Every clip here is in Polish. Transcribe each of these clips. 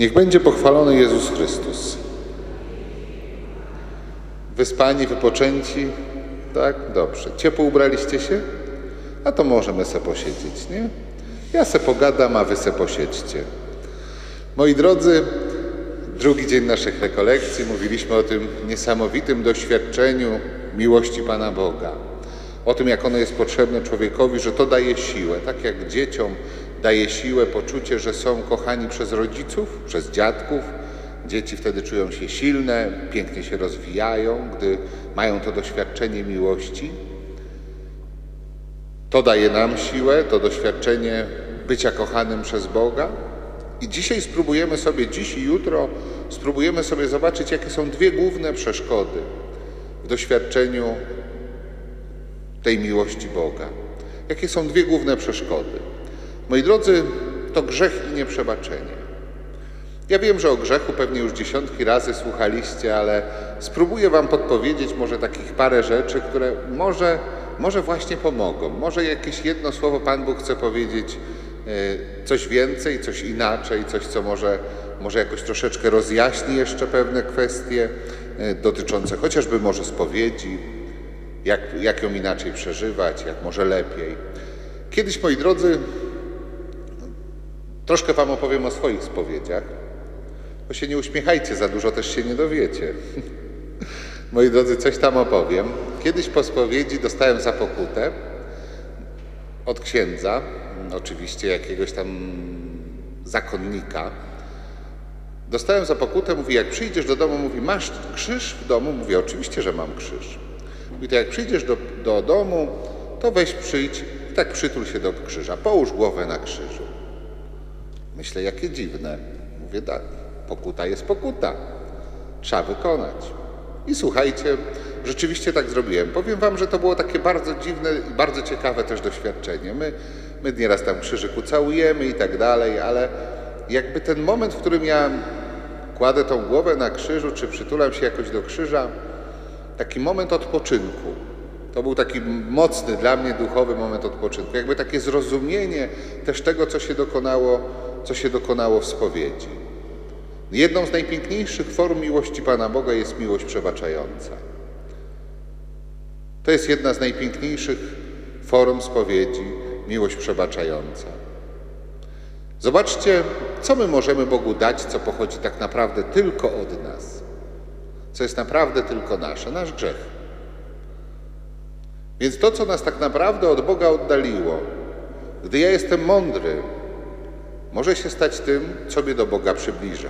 Niech będzie pochwalony Jezus Chrystus. Wyspani, wypoczęci, tak? Dobrze. Ciepło ubraliście się? A to możemy se posiedzieć, nie? Ja se pogadam, a wy se posiedźcie. Moi drodzy, drugi dzień naszych rekolekcji mówiliśmy o tym niesamowitym doświadczeniu miłości Pana Boga. O tym, jak ono jest potrzebne człowiekowi, że to daje siłę. Tak jak dzieciom daje siłę poczucie, że są kochani przez rodziców, przez dziadków. Dzieci wtedy czują się silne, pięknie się rozwijają, gdy mają to doświadczenie miłości. To daje nam siłę, to doświadczenie bycia kochanym przez Boga. I dzisiaj spróbujemy sobie, dziś i jutro, spróbujemy sobie zobaczyć, jakie są dwie główne przeszkody w doświadczeniu tej miłości Boga. Jakie są dwie główne przeszkody? Moi drodzy, to grzech i nieprzebaczenie. Ja wiem, że o grzechu pewnie już dziesiątki razy słuchaliście, ale spróbuję Wam podpowiedzieć może takich parę rzeczy, które może, może właśnie pomogą. Może jakieś jedno słowo Pan Bóg chce powiedzieć e, coś więcej, coś inaczej, coś, co może, może jakoś troszeczkę rozjaśni jeszcze pewne kwestie e, dotyczące chociażby może spowiedzi, jak, jak ją inaczej przeżywać, jak może lepiej. Kiedyś, moi drodzy, troszkę Wam opowiem o swoich spowiedziach, bo się nie uśmiechajcie, za dużo też się nie dowiecie. Moi drodzy, coś tam opowiem. Kiedyś po spowiedzi dostałem za pokutę od księdza, oczywiście jakiegoś tam zakonnika. Dostałem za pokutę, mówi, jak przyjdziesz do domu, mówi, masz krzyż w domu? Mówię, oczywiście, że mam krzyż. Mówi, to jak przyjdziesz do, do domu, to weź przyjdź i tak przytul się do krzyża, połóż głowę na krzyżu. Myślę, jakie dziwne. Mówię, tak, pokuta jest pokuta. Trzeba wykonać. I słuchajcie, rzeczywiście tak zrobiłem. Powiem wam, że to było takie bardzo dziwne i bardzo ciekawe też doświadczenie. My, my nieraz tam krzyżyku całujemy i tak dalej, ale jakby ten moment, w którym ja kładę tą głowę na krzyżu, czy przytulam się jakoś do krzyża, taki moment odpoczynku. To był taki mocny dla mnie duchowy moment odpoczynku. Jakby takie zrozumienie też tego, co się dokonało, co się dokonało w spowiedzi. Jedną z najpiękniejszych form miłości Pana Boga jest miłość przebaczająca. To jest jedna z najpiękniejszych form spowiedzi, miłość przebaczająca. Zobaczcie, co my możemy Bogu dać, co pochodzi tak naprawdę tylko od nas, co jest naprawdę tylko nasze, nasz grzech. Więc to, co nas tak naprawdę od Boga oddaliło, gdy ja jestem mądry, może się stać tym, co mnie do Boga przybliża.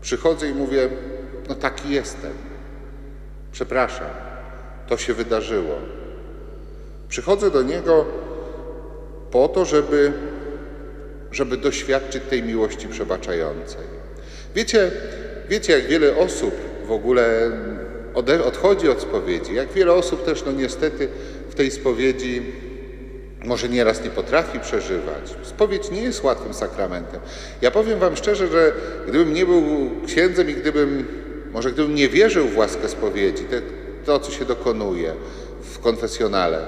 Przychodzę i mówię, no taki jestem. Przepraszam, to się wydarzyło. Przychodzę do Niego po to, żeby, żeby doświadczyć tej miłości przebaczającej. Wiecie, wiecie, jak wiele osób w ogóle odchodzi od spowiedzi, jak wiele osób też, no niestety, w tej spowiedzi może nieraz nie potrafi przeżywać. Spowiedź nie jest łatwym sakramentem. Ja powiem Wam szczerze, że gdybym nie był księdzem i gdybym, może gdybym nie wierzył w łaskę spowiedzi, te, to co się dokonuje w konfesjonale,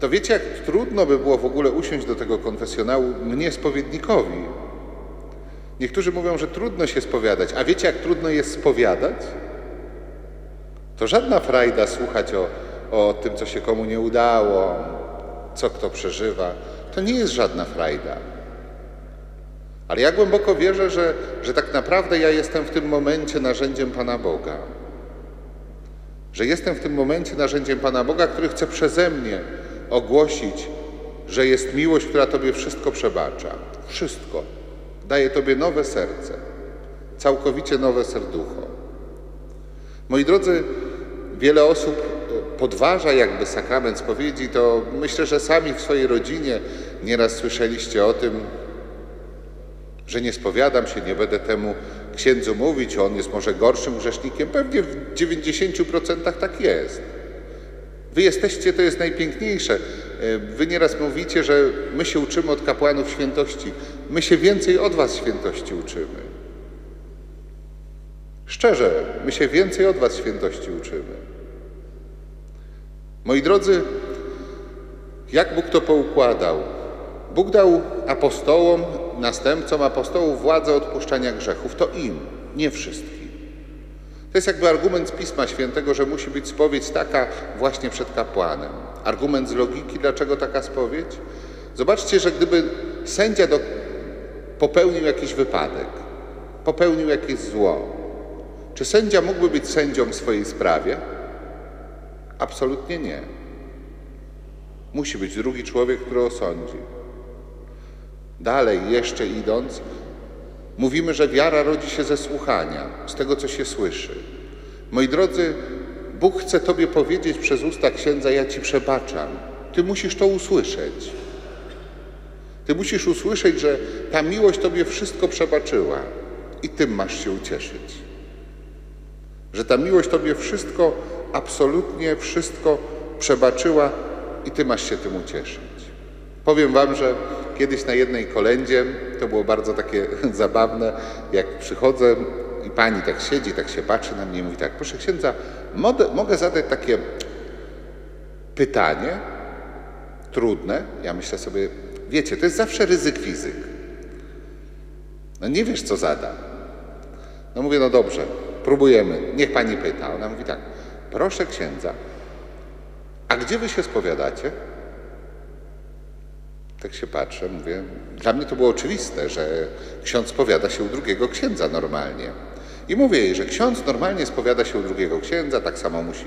to wiecie, jak trudno by było w ogóle usiąść do tego konfesjonału mnie spowiednikowi. Niektórzy mówią, że trudno się spowiadać, a wiecie, jak trudno jest spowiadać? To żadna frajda słuchać o, o tym, co się komu nie udało, co kto przeżywa. To nie jest żadna frajda. Ale ja głęboko wierzę, że, że tak naprawdę ja jestem w tym momencie narzędziem Pana Boga. Że jestem w tym momencie narzędziem Pana Boga, który chce przeze mnie ogłosić, że jest miłość, która Tobie wszystko przebacza. Wszystko. Daje Tobie nowe serce. Całkowicie nowe serducho. Moi drodzy, wiele osób podważa jakby sakrament spowiedzi, to myślę, że sami w swojej rodzinie nieraz słyszeliście o tym, że nie spowiadam się, nie będę temu księdzu mówić, on jest może gorszym grzesznikiem. Pewnie w 90% tak jest. Wy jesteście, to jest najpiękniejsze. Wy nieraz mówicie, że my się uczymy od kapłanów świętości. My się więcej od was świętości uczymy. Szczerze, my się więcej od was świętości uczymy. Moi drodzy, jak Bóg to poukładał? Bóg dał apostołom następcom apostołów władzę odpuszczania grzechów. To im, nie wszystkim. To jest jakby argument z Pisma Świętego, że musi być spowiedź taka właśnie przed kapłanem. Argument z logiki, dlaczego taka spowiedź? Zobaczcie, że gdyby sędzia do... popełnił jakiś wypadek, popełnił jakieś zło, czy sędzia mógłby być sędzią w swojej sprawie? Absolutnie nie. Musi być drugi człowiek, który osądzi. Dalej, jeszcze idąc, mówimy, że wiara rodzi się ze słuchania, z tego, co się słyszy. Moi drodzy, Bóg chce Tobie powiedzieć przez usta księdza: Ja Ci przebaczam. Ty musisz to usłyszeć. Ty musisz usłyszeć, że ta miłość Tobie wszystko przebaczyła i tym masz się ucieszyć. Że ta miłość Tobie wszystko, absolutnie wszystko przebaczyła i Ty masz się tym ucieszyć. Powiem Wam, że kiedyś na jednej kolędzie, to było bardzo takie zabawne, jak przychodzę i pani tak siedzi, tak się patrzy na mnie i mówi tak, proszę księdza, mogę, zadać takie pytanie, trudne. Ja myślę sobie, wiecie, to jest zawsze ryzyk fizyk. No nie wiesz, co zada. No mówię, no dobrze, próbujemy, niech pani pyta. Ona mówi tak, proszę księdza, a gdzie wy się spowiadacie? Tak się patrzę, mówię. Dla mnie to było oczywiste, że ksiądz spowiada się u drugiego księdza normalnie. I mówię jej, że ksiądz normalnie spowiada się u drugiego księdza, tak samo musi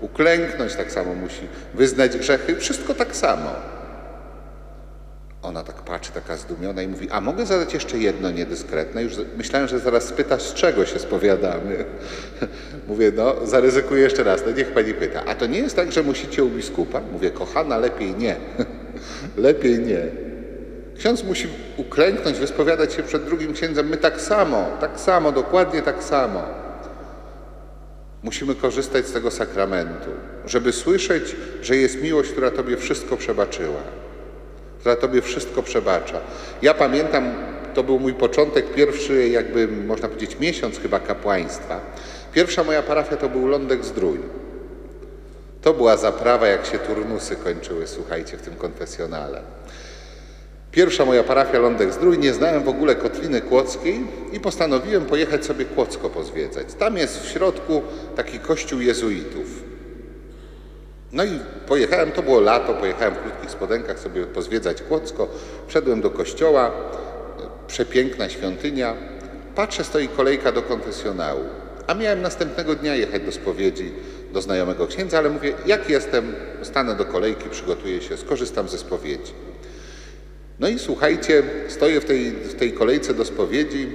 uklęknąć, tak samo musi wyznać grzechy, wszystko tak samo. Ona tak patrzy, taka zdumiona i mówi, a mogę zadać jeszcze jedno niedyskretne? Już myślałem, że zaraz spyta, z czego się spowiadamy. Mówię, no zaryzykuję jeszcze raz, no niech pani pyta. A to nie jest tak, że musicie u biskupa? Mówię, kochana, lepiej nie. lepiej nie. Ksiądz musi uklęknąć, wyspowiadać się przed drugim księdzem. My tak samo, tak samo, dokładnie tak samo. Musimy korzystać z tego sakramentu, żeby słyszeć, że jest miłość, która Tobie wszystko przebaczyła która Tobie wszystko przebacza. Ja pamiętam, to był mój początek, pierwszy jakby można powiedzieć miesiąc chyba kapłaństwa. Pierwsza moja parafia to był Lądek Zdrój. To była zaprawa, jak się turnusy kończyły, słuchajcie, w tym konfesjonale. Pierwsza moja parafia Lądek Zdrój, nie znałem w ogóle Kotliny Kłodzkiej i postanowiłem pojechać sobie Kłodzko pozwiedzać. Tam jest w środku taki kościół jezuitów. No i pojechałem, to było lato, pojechałem w krótkich spodenkach sobie pozwiedzać Kłodzko. Wszedłem do kościoła, przepiękna świątynia. Patrzę, stoi kolejka do konfesjonału. A miałem następnego dnia jechać do spowiedzi do znajomego księdza, ale mówię, jak jestem, stanę do kolejki, przygotuję się, skorzystam ze spowiedzi. No i słuchajcie, stoję w tej, w tej kolejce do spowiedzi.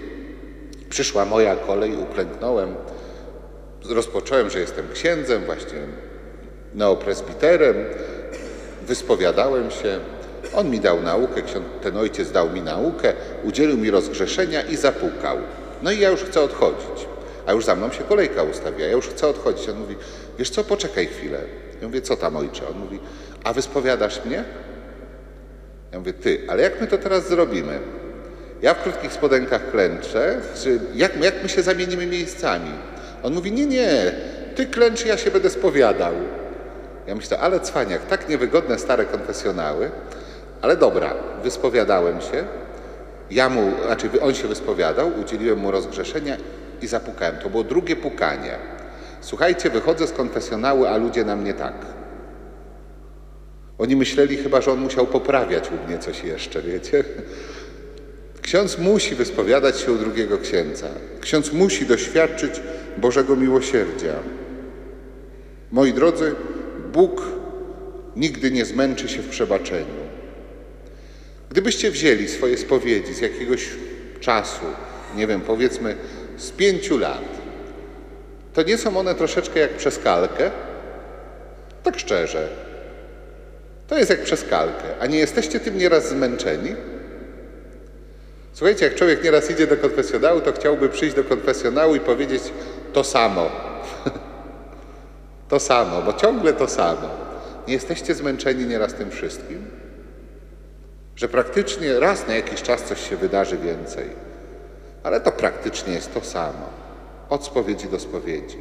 Przyszła moja kolej, uklęknąłem. Rozpocząłem, że jestem księdzem, właśnie neopresbiterem, wyspowiadałem się. On mi dał naukę, ten ojciec dał mi naukę, udzielił mi rozgrzeszenia i zapukał. No i ja już chcę odchodzić. A już za mną się kolejka ustawia, ja już chcę odchodzić. On mówi, wiesz co, poczekaj chwilę. Ja mówię, co tam ojcze? On mówi, a wyspowiadasz mnie? Ja mówię, ty, ale jak my to teraz zrobimy? Ja w krótkich spodenkach klęczę, czy jak, jak my się zamienimy miejscami? On mówi, nie, nie, ty klęcz, ja się będę spowiadał. Ja myślę, ale cwaniak, tak niewygodne stare konfesjonały, ale dobra, wyspowiadałem się, ja mu, znaczy on się wyspowiadał, udzieliłem mu rozgrzeszenia i zapukałem. To było drugie pukanie. Słuchajcie, wychodzę z konfesjonału, a ludzie na mnie tak. Oni myśleli chyba, że on musiał poprawiać u mnie coś jeszcze, wiecie? Ksiądz musi wyspowiadać się u drugiego księdza. Ksiądz musi doświadczyć Bożego miłosierdzia. Moi drodzy, Bóg nigdy nie zmęczy się w przebaczeniu. Gdybyście wzięli swoje spowiedzi z jakiegoś czasu, nie wiem, powiedzmy z pięciu lat, to nie są one troszeczkę jak przez kalkę? Tak szczerze. To jest jak przez kalkę. A nie jesteście tym nieraz zmęczeni? Słuchajcie, jak człowiek nieraz idzie do konfesjonału, to chciałby przyjść do konfesjonału i powiedzieć to samo. To samo, bo ciągle to samo. Nie jesteście zmęczeni nieraz tym wszystkim? Że praktycznie raz na jakiś czas coś się wydarzy więcej, ale to praktycznie jest to samo. Od spowiedzi do spowiedzi.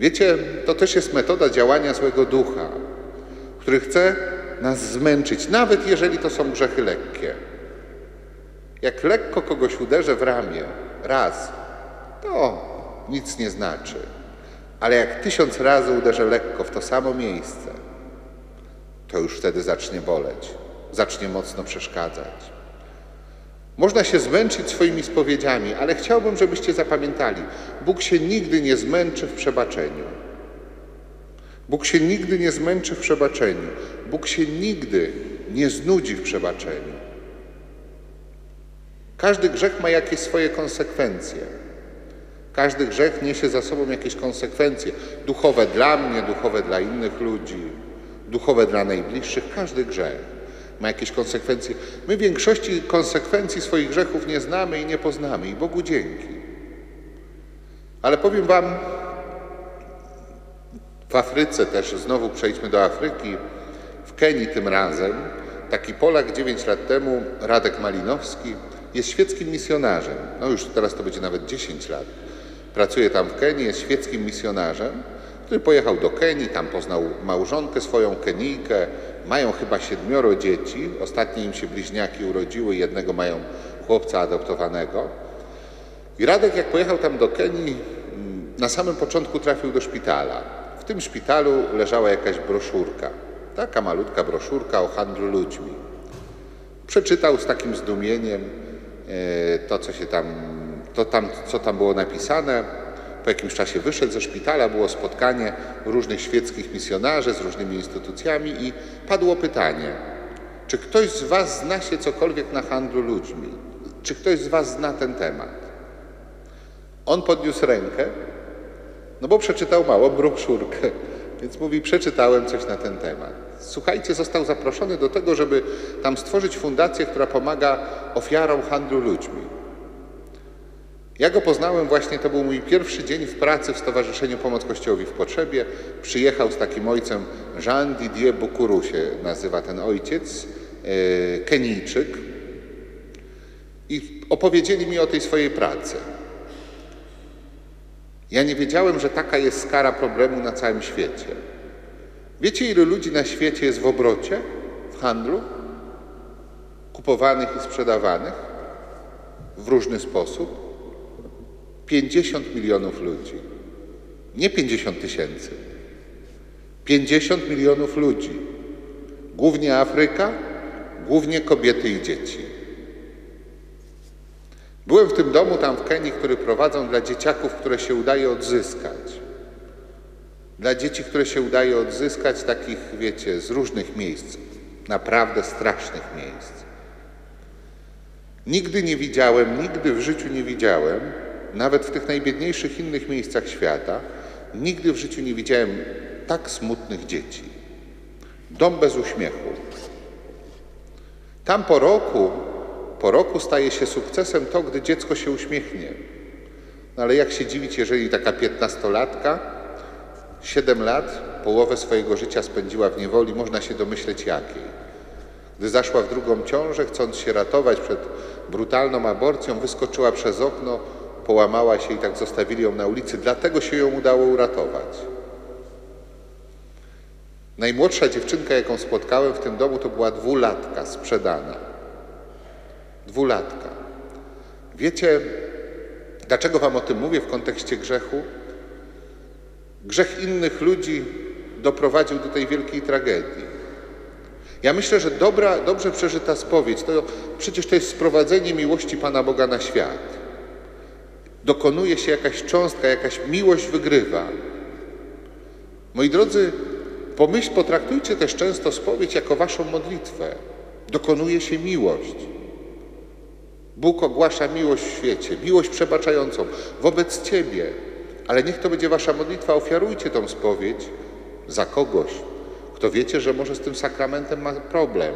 Wiecie, to też jest metoda działania złego ducha, który chce nas zmęczyć, nawet jeżeli to są grzechy lekkie. Jak lekko kogoś uderzę w ramię raz, to nic nie znaczy. Ale jak tysiąc razy uderzę lekko w to samo miejsce, to już wtedy zacznie boleć, zacznie mocno przeszkadzać. Można się zmęczyć swoimi spowiedziami, ale chciałbym, żebyście zapamiętali: Bóg się nigdy nie zmęczy w przebaczeniu. Bóg się nigdy nie zmęczy w przebaczeniu. Bóg się nigdy nie znudzi w przebaczeniu. Każdy grzech ma jakieś swoje konsekwencje. Każdy grzech niesie za sobą jakieś konsekwencje duchowe dla mnie, duchowe dla innych ludzi, duchowe dla najbliższych. Każdy grzech ma jakieś konsekwencje. My większości konsekwencji swoich grzechów nie znamy i nie poznamy i Bogu dzięki. Ale powiem Wam, w Afryce też, znowu przejdźmy do Afryki, w Kenii tym razem, taki Polak 9 lat temu, Radek Malinowski, jest świeckim misjonarzem. No już teraz to będzie nawet 10 lat. Pracuje tam w Kenii, jest świeckim misjonarzem, który pojechał do Kenii, tam poznał małżonkę swoją, Kenijkę. Mają chyba siedmioro dzieci. Ostatnie im się bliźniaki urodziły, jednego mają chłopca adoptowanego. I Radek, jak pojechał tam do Kenii, na samym początku trafił do szpitala. W tym szpitalu leżała jakaś broszurka. Taka malutka broszurka o handlu ludźmi. Przeczytał z takim zdumieniem e, to, co się tam, to tam, co tam było napisane. Po jakimś czasie wyszedł ze szpitala, było spotkanie różnych świeckich misjonarzy z różnymi instytucjami i padło pytanie, czy ktoś z Was zna się cokolwiek na handlu ludźmi? Czy ktoś z Was zna ten temat? On podniósł rękę, no bo przeczytał małą broszurkę, więc mówi, przeczytałem coś na ten temat. Słuchajcie, został zaproszony do tego, żeby tam stworzyć fundację, która pomaga ofiarom handlu ludźmi. Ja go poznałem właśnie, to był mój pierwszy dzień w pracy w Stowarzyszeniu Pomoc Kościołowi w Potrzebie. Przyjechał z takim ojcem, Jean Didier Bukuru się nazywa ten ojciec, e, Kenijczyk. I opowiedzieli mi o tej swojej pracy. Ja nie wiedziałem, że taka jest skala problemu na całym świecie. Wiecie, ilu ludzi na świecie jest w obrocie, w handlu? Kupowanych i sprzedawanych w różny sposób? 50 milionów ludzi. Nie 50 tysięcy. 50 milionów ludzi. Głównie Afryka, głównie kobiety i dzieci. Byłem w tym domu tam w Kenii, który prowadzą dla dzieciaków, które się udaje odzyskać. Dla dzieci, które się udaje odzyskać, takich, wiecie, z różnych miejsc, naprawdę strasznych miejsc. Nigdy nie widziałem, nigdy w życiu nie widziałem, nawet w tych najbiedniejszych innych miejscach świata, nigdy w życiu nie widziałem tak smutnych dzieci. Dom bez uśmiechu. Tam po roku, po roku staje się sukcesem to, gdy dziecko się uśmiechnie. No ale jak się dziwić, jeżeli taka piętnastolatka, siedem lat, połowę swojego życia spędziła w niewoli, można się domyśleć jakiej. Gdy zaszła w drugą ciążę, chcąc się ratować przed brutalną aborcją, wyskoczyła przez okno, połamała się i tak zostawili ją na ulicy, dlatego się ją udało uratować. Najmłodsza dziewczynka, jaką spotkałem w tym domu, to była dwulatka sprzedana. Dwulatka. Wiecie, dlaczego Wam o tym mówię w kontekście grzechu? Grzech innych ludzi doprowadził do tej wielkiej tragedii. Ja myślę, że dobra, dobrze przeżyta spowiedź to przecież to jest sprowadzenie miłości Pana Boga na świat dokonuje się jakaś cząstka, jakaś miłość wygrywa. Moi drodzy, pomyśl, potraktujcie też często spowiedź jako waszą modlitwę. Dokonuje się miłość. Bóg ogłasza miłość w świecie, miłość przebaczającą wobec Ciebie. Ale niech to będzie Wasza modlitwa. Ofiarujcie tą spowiedź za kogoś, kto wiecie, że może z tym sakramentem ma problem.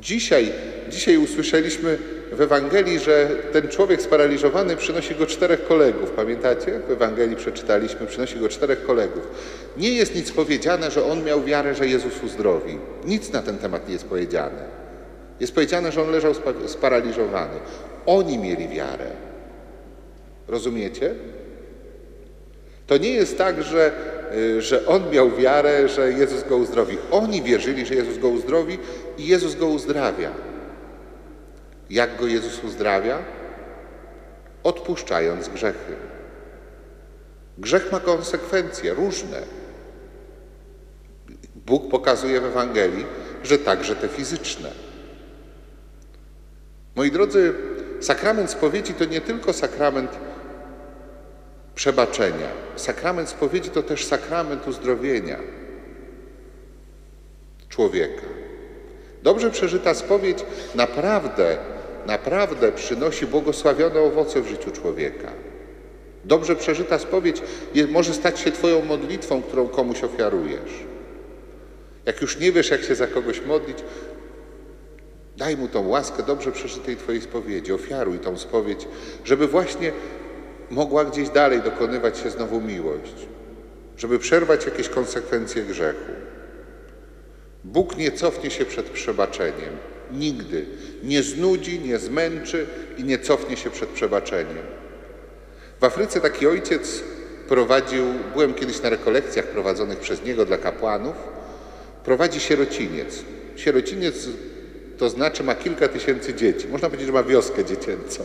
Dzisiaj, dzisiaj usłyszeliśmy w Ewangelii, że ten człowiek sparaliżowany przynosi go czterech kolegów. Pamiętacie? W Ewangelii przeczytaliśmy, przynosi go czterech kolegów. Nie jest nic powiedziane, że on miał wiarę, że Jezus uzdrowi. Nic na ten temat nie jest powiedziane. Jest powiedziane, że on leżał sparaliżowany. Oni mieli wiarę. Rozumiecie? To nie jest tak, że, y, że on miał wiarę, że Jezus go uzdrowi. Oni wierzyli, że Jezus go uzdrowi i Jezus go uzdrawia. Jak go Jezus uzdrawia? Odpuszczając grzechy. Grzech ma konsekwencje różne. Bóg pokazuje w Ewangelii, że także te fizyczne. Moi drodzy, sakrament spowiedzi to nie tylko sakrament przebaczenia. Sakrament spowiedzi to też sakrament uzdrowienia człowieka. Dobrze przeżyta spowiedź naprawdę, naprawdę przynosi błogosławione owoce w życiu człowieka. Dobrze przeżyta spowiedź może stać się Twoją modlitwą, którą komuś ofiarujesz. Jak już nie wiesz, jak się za kogoś modlić, daj mu tą łaskę dobrze przeżytej Twojej spowiedzi, ofiaruj tą spowiedź, żeby właśnie mogła gdzieś dalej dokonywać się znowu miłość, żeby przerwać jakieś konsekwencje grzechu. Bóg nie cofnie się przed przebaczeniem. Nigdy. Nie znudzi, nie zmęczy i nie cofnie się przed przebaczeniem. W Afryce taki ojciec prowadził, byłem kiedyś na rekolekcjach prowadzonych przez niego dla kapłanów, prowadzi sierociniec. Sierociniec to znaczy ma kilka tysięcy dzieci. Można powiedzieć, że ma wioskę dziecięcą.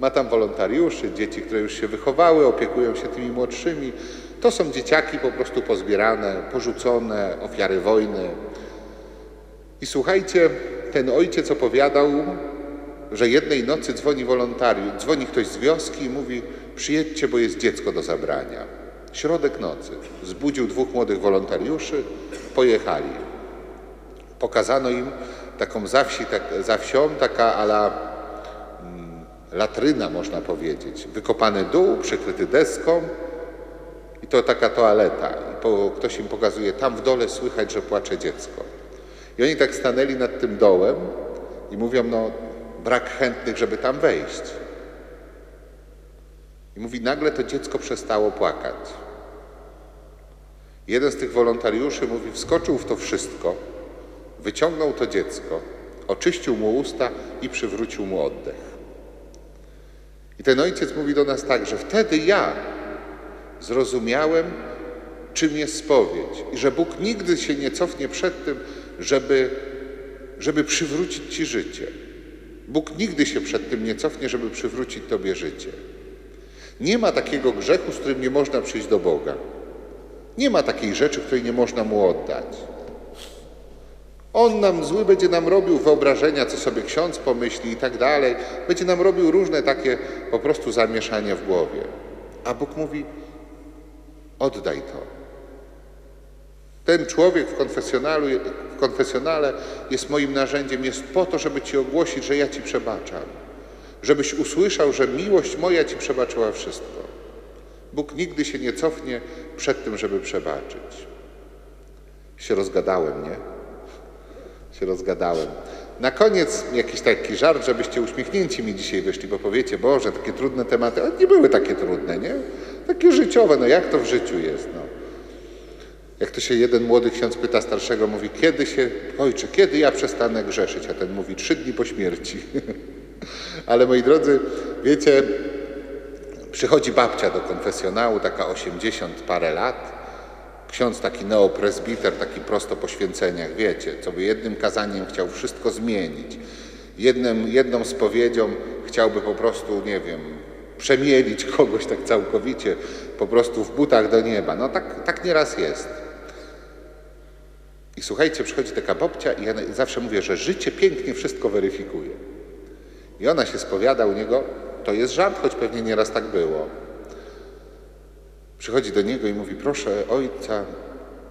Ma tam wolontariuszy, dzieci, które już się wychowały, opiekują się tymi młodszymi. To są dzieciaki po prostu pozbierane, porzucone, ofiary wojny. I słuchajcie, ten ojciec opowiadał, że jednej nocy dzwoni wolontariusz, dzwoni ktoś z wioski i mówi: Przyjedźcie, bo jest dziecko do zabrania. Środek nocy. Zbudził dwóch młodych wolontariuszy, pojechali. Pokazano im taką za, wsi, tak, za wsią, taka ala mm, latryna, można powiedzieć. Wykopany dół, przykryty deską i to taka toaleta. I po, ktoś im pokazuje, tam w dole słychać, że płacze dziecko. I oni tak stanęli nad tym dołem i mówią, no brak chętnych, żeby tam wejść. I mówi, nagle to dziecko przestało płakać. Jeden z tych wolontariuszy mówi, wskoczył w to wszystko, wyciągnął to dziecko, oczyścił mu usta i przywrócił mu oddech. I ten ojciec mówi do nas tak, że wtedy ja zrozumiałem, czym jest spowiedź i że Bóg nigdy się nie cofnie przed tym, żeby, żeby przywrócić Ci życie. Bóg nigdy się przed tym nie cofnie, żeby przywrócić Tobie życie. Nie ma takiego grzechu, z którym nie można przyjść do Boga. Nie ma takiej rzeczy, której nie można Mu oddać. On nam zły będzie nam robił wyobrażenia, co sobie ksiądz pomyśli i tak dalej. Będzie nam robił różne takie po prostu zamieszania w głowie. A Bóg mówi, oddaj to. Ten człowiek w, konfesjonalu, w konfesjonale jest moim narzędziem, jest po to, żeby Ci ogłosić, że ja Ci przebaczam. Żebyś usłyszał, że miłość moja Ci przebaczyła wszystko. Bóg nigdy się nie cofnie przed tym, żeby przebaczyć. Się rozgadałem, nie? Się rozgadałem. Na koniec jakiś taki żart, żebyście uśmiechnięci mi dzisiaj wyszli, bo powiecie, Boże, takie trudne tematy, ale nie były takie trudne, nie? Takie życiowe, no jak to w życiu jest, no. Jak to się jeden młody ksiądz pyta starszego, mówi, kiedy się, ojcze, kiedy ja przestanę grzeszyć? A ten mówi, trzy dni po śmierci. Ale moi drodzy, wiecie, przychodzi babcia do konfesjonału, taka 80 parę lat, ksiądz taki neopresbiter, taki prosto po święceniach, wiecie, co by jednym kazaniem chciał wszystko zmienić. Jednym, jedną spowiedzią chciałby po prostu, nie wiem, przemielić kogoś tak całkowicie, po prostu w butach do nieba. No tak, tak nieraz jest. I słuchajcie, przychodzi taka babcia i ja zawsze mówię, że życie pięknie wszystko weryfikuje. I ona się spowiada u niego, to jest żart, choć pewnie nieraz tak było. Przychodzi do niego i mówi, proszę ojca,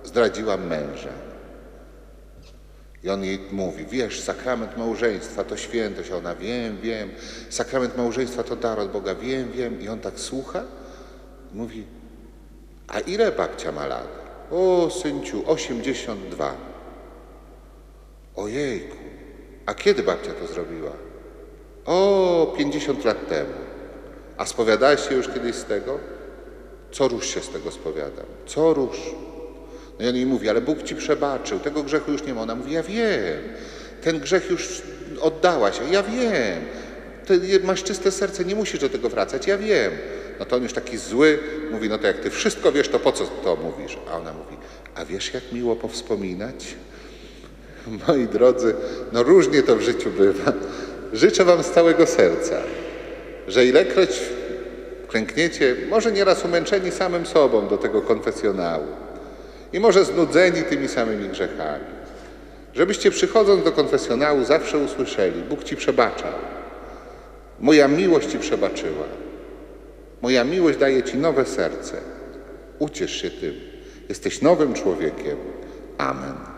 zdradziłam męża. I on jej mówi, wiesz, sakrament małżeństwa to świętość. A ona, wiem, wiem, sakrament małżeństwa to dar od Boga, wiem, wiem. I on tak słucha mówi, a ile babcia ma lat? O, synciu, 82. Ojejku, a kiedy babcia to zrobiła? O, 50 lat temu. A spowiadałeś się już kiedyś z tego? Co rusz się z tego spowiadam? Co rusz? No i on jej mówi, ale Bóg ci przebaczył, tego grzechu już nie ma. Ona mówi, ja wiem, ten grzech już oddałaś, ja wiem. Ty masz czyste serce, nie musisz do tego wracać, ja wiem. No to on już taki zły mówi, no to jak ty wszystko wiesz, to po co to mówisz? A ona mówi, a wiesz jak miło powspominać? Moi drodzy, no różnie to w życiu bywa. życzę Wam z całego serca, że ilekroć klękniecie, może nieraz umęczeni samym sobą do tego konfesjonału i może znudzeni tymi samymi grzechami, żebyście przychodząc do konfesjonału zawsze usłyszeli: Bóg Ci przebaczał, moja miłość Ci przebaczyła, moja miłość daje Ci nowe serce. Uciesz się tym, jesteś nowym człowiekiem. Amen.